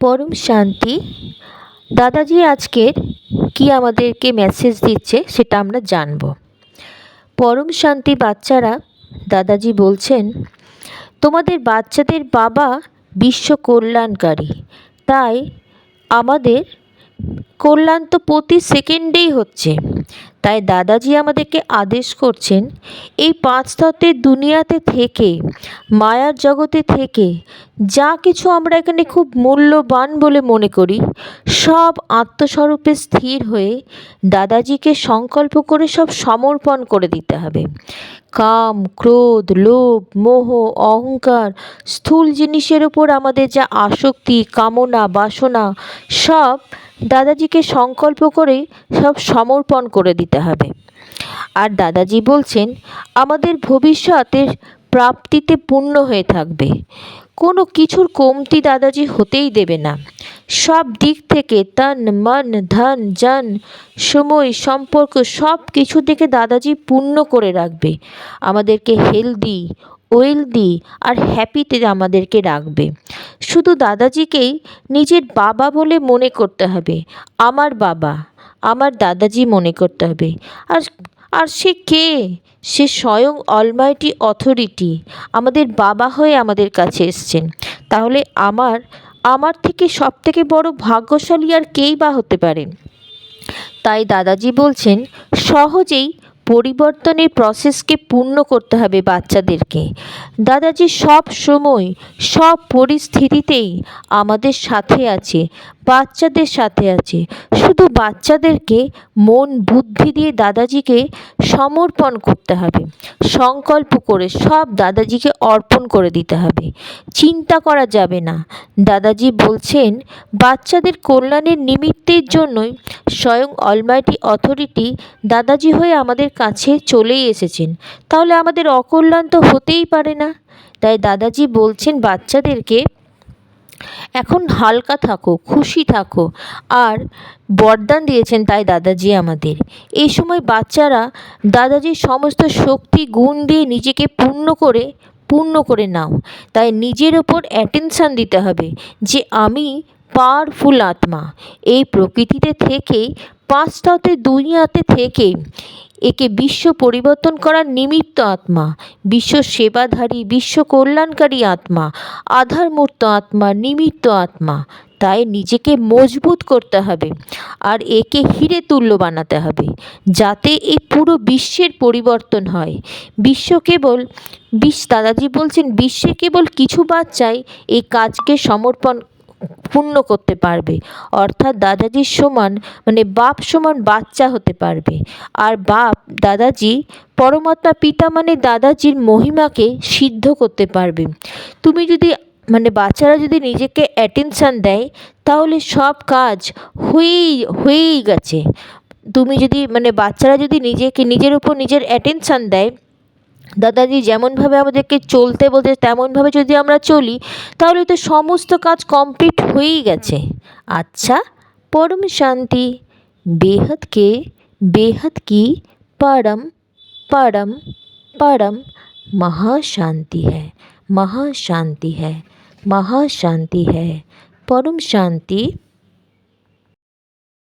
পরম শান্তি। দাদাজি আজকের কি আমাদেরকে মেসেজ দিচ্ছে সেটা আমরা জানব। পরম শান্তি বাচ্চারা, দাদাজি বলছেন, তোমাদের বাচ্চাদের বাবা বিশ্ব কল্যাণকারী। তাই আমাদের কল্যাণ তো প্রতি সেকেন্ডেই হচ্ছে। তাই দাদাজি আমাদেরকে আদেশ করছেন, এই পাঁচ তত্ত্বের দুনিয়াতে থেকে, মায়ার জগতে থেকে, যা কিছু আমরা এখানে খুব মূল্যবান বলে মনে করি, সব আত্মস্বরূপে স্থির হয়ে দাদাজিকে সংকল্প করে সব সমর্পণ করে দিতে হবে। কাম, ক্রোধ, লোভ, মোহ, অহংকার, স্থূল জিনিসের ওপর আমাদের যা আসক্তি, কামনা, বাসনা, সব দাদাজিকে সংকল্প করে সব সমর্পণ করে দিতে হবে। আর দাদাজি বলছেন, আমাদের ভবিষ্যতের প্রাপ্তিতে পূর্ণ হয়ে থাকবে। কোনো কিছুর কমতি দাদাজি হতেই দেবে না। সব দিক থেকে তন, মন, ধন, জন, সময়, সম্পর্ক সব কিছু থেকে দাদাজি পূর্ণ করে রাখবে। আমাদেরকে হেলদি ওয়েলদি আর হ্যাপিতে আমাদেরকে রাখবে। শুধু দাদাজিকেই নিজের বাবা বলে মনে করতে হবে। আমার বাবা, আমার দাদাজি মনে করতে হবে। আর আর সে কে? সে স্বয়ং অলমাইটি অথরিটি আমাদের বাবা হয়ে আমাদের কাছে এসছেন। তাহলে আমার আমার থেকে সব থেকে বড় ভাগ্যশালী আর কেই বা হতে পারে? তাই দাদাজি বলছেন, সহজেই পরিবর্তনের প্রসেসকে পূর্ণ করতে হবে বাচ্চাদেরকে। দাদাজি সব সময় সব পরিস্থিতিতেই আমাদের সাথে আছে, বাচ্চাদের সাথে আছে। শুধু বাচ্চাদেরকে মন বুদ্ধি দিয়ে দাদাজিকে সমর্পণ করতে হবে। সংকল্প করে সব দাদাজিকে অর্পণ করে দিতে হবে। চিন্তা করা যাবে না। দাদাজি বলছেন, বাচ্চাদের কল্যাণের নিমিত্তের জন্যই স্বয়ং অলমাইটি অথরিটি দাদাজি হয়ে আমাদের কাছে চলেই এসেছেন। তাহলে আমাদের অকল্যাণ তো হতেই পারে না। তাই দাদাজি বলছেন বাচ্চাদেরকে, এখন হালকা থাকো, খুশি থাকো। আর বরদান দিয়েছেন তাই দাদাজি আমাদের। এই সময় বাচ্চারা দাদাজির সমস্ত শক্তি, গুণ দিয়ে নিজেকে পূর্ণ করে পূর্ণ করে নাও। তাই নিজের ওপর অ্যাটেনশান দিতে হবে যে, আমি পাওয়ারফুল আত্মা। এই প্রকৃতিতে থেকে পাঁচটাতে দুনিয়াতে থেকে একে বিশ্ব পরিবর্তন করার নিমিত্ত আত্মা, বিশ্ব সেবাধারী, বিশ্ব কল্যাণকারী আত্মা, আধারমূর্ত আত্মা নিমিত্ত আত্মা। তাই নিজেকে মজবুত করতে হবে আর একে হিরে তুল্য বানাতে হবে, যাতে এই পুরো বিশ্বের পরিবর্তন হয়। বিশ্ব কেবল বিশ দাদাজি বলছেন, বিশ্বে কেবল কিছু বাচ্চাই এই কাজকে সমর্পণ পূর্ণ করতে পারবে। অর্থাৎ দাদাজির সমান মানে বাপ সমান বাচ্চা হতে পারবে। আর বাপ, দাদাজি, পরমাত্মা পিতা মানে দাদাজির মহিমাকে সিদ্ধ করতে পারবে। তুমি যদি মানে বাচ্চারা যদি নিজেকে অ্যাটেনশান দেয়, তাহলে সব কাজ হয়েই হয়েই গেছে। তুমি যদি মানে বাচ্চারা যদি নিজেকে, নিজের উপর নিজের অ্যাটেনশান দেয় দাদাজি যেমনভাবে আমাদেরকে চলতে বলতে তেমনভাবে যদি আমরা চলি, তাহলে তো সমস্ত কাজ কমপ্লিট হয়েই গেছে। আচ্ছা পরম শান্তি বেহদকে বেহদ কি? পরম পরম পরম, মহাশান্তি হ্যাঁ মহাশান্তি হ্যাঁ মহাশান্তি হ্যাঁ পরম শান্তি